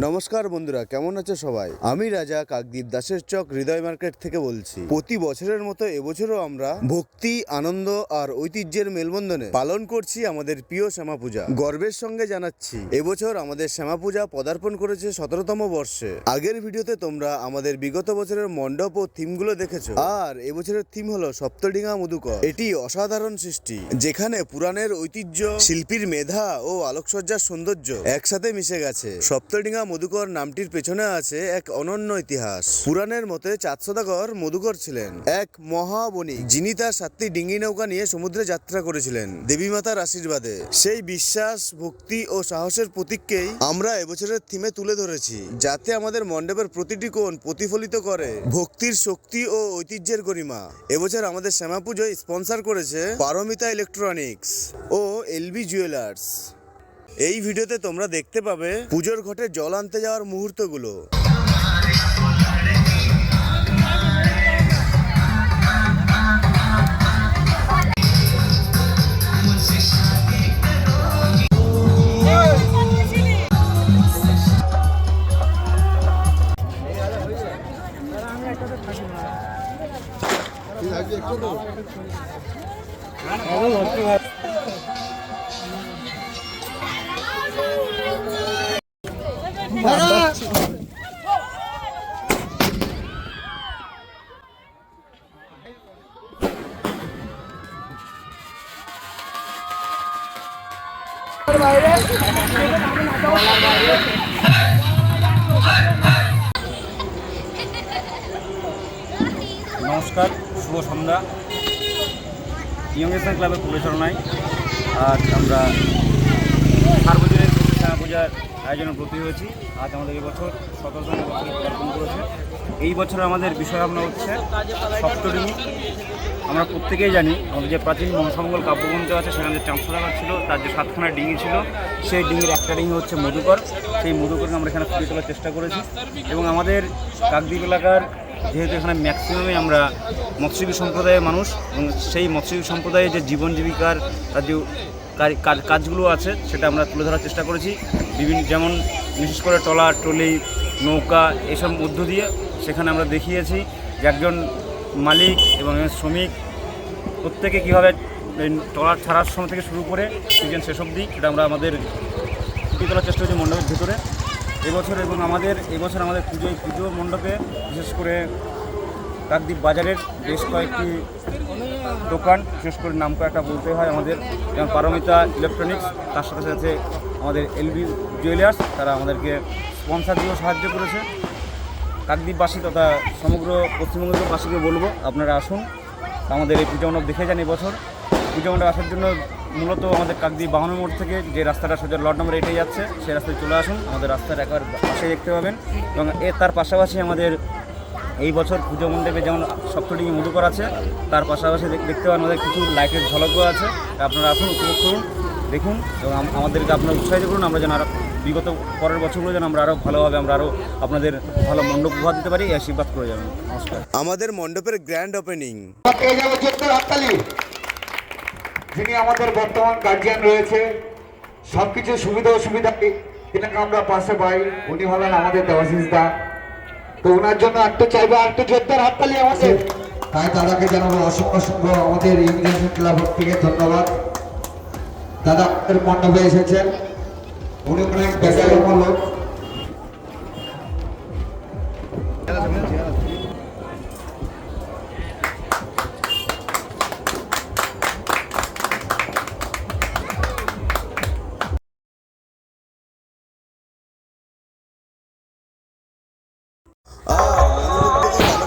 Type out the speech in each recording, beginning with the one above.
নমস্কার বন্ধুরা, কেমন আছে সবাই? আমি রাজা কাকদ্বীপ দাসের চক হৃদয় মার্কেট থেকে বলছি। প্রতি বছরের মতো এবছরও আমরা ভক্তি, আনন্দ আর ঐতিহ্যের মেলবন্ধনে পালন করছি আমাদের প্রিয় শ্যামা পূজা। গর্বের সঙ্গে জানাচ্ছি, এবছর আমাদের শ্যামা পূজা পদার্পণ করেছে সতেরোতম বর্ষে। আগের ভিডিওতে তোমরা আমাদের বিগত বছরের মণ্ডপ ও থিমগুলো দেখেছ। আর এবছরের থিম হলো সপ্তডিঙা মধুকর। এটি অসাধারণ সৃষ্টি, যেখানে পুরাণের ঐতিহ্য, শিল্পীর মেধা ও আলোকসজ্জার সৌন্দর্য একসাথে মিশে গেছে। সপ্তডিঙা মধুকর নামটির পেছনে আছে এক অনন্য ইতিহাস। পুরাণের মতে চাঁদ সদাগর মধুকর ছিলেন। এক মহাবণিক যিনি তার সাতটি ডিঙ্গি নৌকা নিয়ে সমুদ্রে যাত্রা করেছিলেন দেবী মাতার আশীর্বাদে। সেই বিশ্বাস, ভক্তি ও সাহসের প্রতীককেই আমরা এবছরের থিমে তুলে ধরেছি, যাতে আমাদের মণ্ডপের প্রতিটি কোণ প্রতিফলিত করে। ভক্তির শক্তি ও ঐতিহ্যের গরিমা। এবছর আমাদের শ্যামা পুজোয় স্পন্সর করেছে পারমিতা ইলেকট্রনিক্স ও এলবি জুয়েলার্স। এই ভিডিওতে তোমরা দেখতে পাবে পুজোর ঘটে জল আনতে যাওয়ার মুহূর্তগুলো। নমস্কার শুভ সন্ধ্যা। ইয়ংস্টার ক্লাবের পরিচালনায় আজ আমরা সার্বজনীন পূজার আয়োজনে ব্রতী হয়েছি। আজ আমাদের এবছর সতেরোতম বছরে করেছে। এই বছর আমাদের বিষয় ভাবনা হচ্ছে সপ্তডিঙি আমরা প্রত্যেকেই জানি, আমাদের যে প্রাচীন মহাসমঙ্গল কাব্যগ্রন্থ আছে, সেখানে যে চাঁদসোদাগার ছিল, তার যে সাতখানা ডিঙি ছিল, সেই ডিঙির একটা ডিঙি হচ্ছে মধুকর। সেই মধুকরকে আমরা এখানে ফুটিয়ে তোলার চেষ্টা করেছি। এবং আমাদের কাকদ্বীপ এলাকার যেহেতু এখানে ম্যাক্সিমামই আমরা মৎস্যজীবী সম্প্রদায়ের মানুষ, এবং সেই মৎস্যজীবী সম্প্রদায়ের যে জীবন জীবিকার, তার যে কাজগুলো আছে, সেটা আমরা তুলে ধরার চেষ্টা করেছি। বিভিন্ন যেমন বিশেষ করে ট্রলার ট্রলি নৌকা এসব মধ্য দিয়ে সেখানে আমরা দেখিয়েছি যে একজন মালিক এবং শ্রমিক প্রত্যেকে কীভাবে এই ট্রলার ছাড়ার সময় থেকে শুরু করে সিজন শেষ অবধি, সেটা আমরা আমাদের ফুটিয়ে তোলার চেষ্টা করছি মণ্ডপের ভিতরে। এবছর এবং আমাদের, এবছর আমাদের পুজোয় পুজো মণ্ডপে বিশেষ করে কাকদ্বীপ বাজারের বেশ কয়েকটি দোকান, বিশেষ করে নাম কয়েকটা বলতে হয় আমাদের, যেমন পারমিতা ইলেকট্রনিক্স, তার সাথে সাথে আমাদের এলবি জুয়েলার্স, তারা আমাদেরকে স্পন্সার দিয়েও সাহায্য করেছে। কাকদ্বীপবাসী তথা সমগ্র পশ্চিমবঙ্গের বাসীকে বলব, আপনারা আসুন। আমাদের এই পূজা মণ্ডপ দেখে যান এবছর পূজা মণ্ডপ আসার জন্য মূলত আমাদের কাকদ্বীপ বাহনের মোড় থেকে যে রাস্তাটা সোজা লট নম্বর এইটাই যাচ্ছে, সেই রাস্তায় চলে আসুন। আমাদের রাস্তার একবার পাশে দেখতে পাবেন এবং এর তার পাশাপাশি আমাদের এই বছর পুজো মণ্ডপে যেমন সপ্তডিঙি মধুকর আছে তার পাশাপাশি দেখ- দেখতে পাবেন আমাদের কিছু লাইটের ঝলকও আছে। আপনারা আসুন উপভোগ করুন দেখুন এবং আমাদেরকে আপনারা উৎসাহিত করুন। আমরা যেন আরও বিগত পরের বছরগুলো যেন আমরা আরও ভালোভাবে আমরা আরও আপনাদের ভালো মণ্ডপ উপহার দিতে পারি এই আশীর্বাদ করে যাবেন। নমস্কার। আমাদের মণ্ডপের গ্র্যান্ড ওপেনিং যিনি আমাদের বর্তমান গার্জিয়ান রয়েছে সব কিছু সুবিধা অসুবিধা যেটাকে আমরা পাশে পাই। উনি হলেন আমাদের দেবাশিস দা। তো ওনার জন্য একটু চাইব একটু জোরদার হাততালি আমাদের। তাই দাদাকে জানাব, অসংখ্য অসংখ্য আমাদের ইংরেজি ক্লাব থেকে ধন্যবাদ। দাদা, আমাদের মণ্ডপে এসেছেন। উনি অনেক বেকারম্য লোক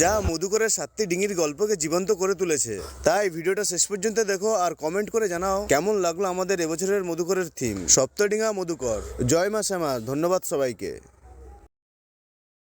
যা মধুকরের সাতটি ডিঙির গল্পকে জীবন্ত করে তুলেছে। তাই ভিডিওটা শেষ পর্যন্ত দেখো আর কমেন্ট করে জানাও কেমন লাগল আমাদের এবছরের মধুকরের থিম সপ্তডিঙা মধুকর। জয় মা শ্যামা, ধন্যবাদ সবাইকে।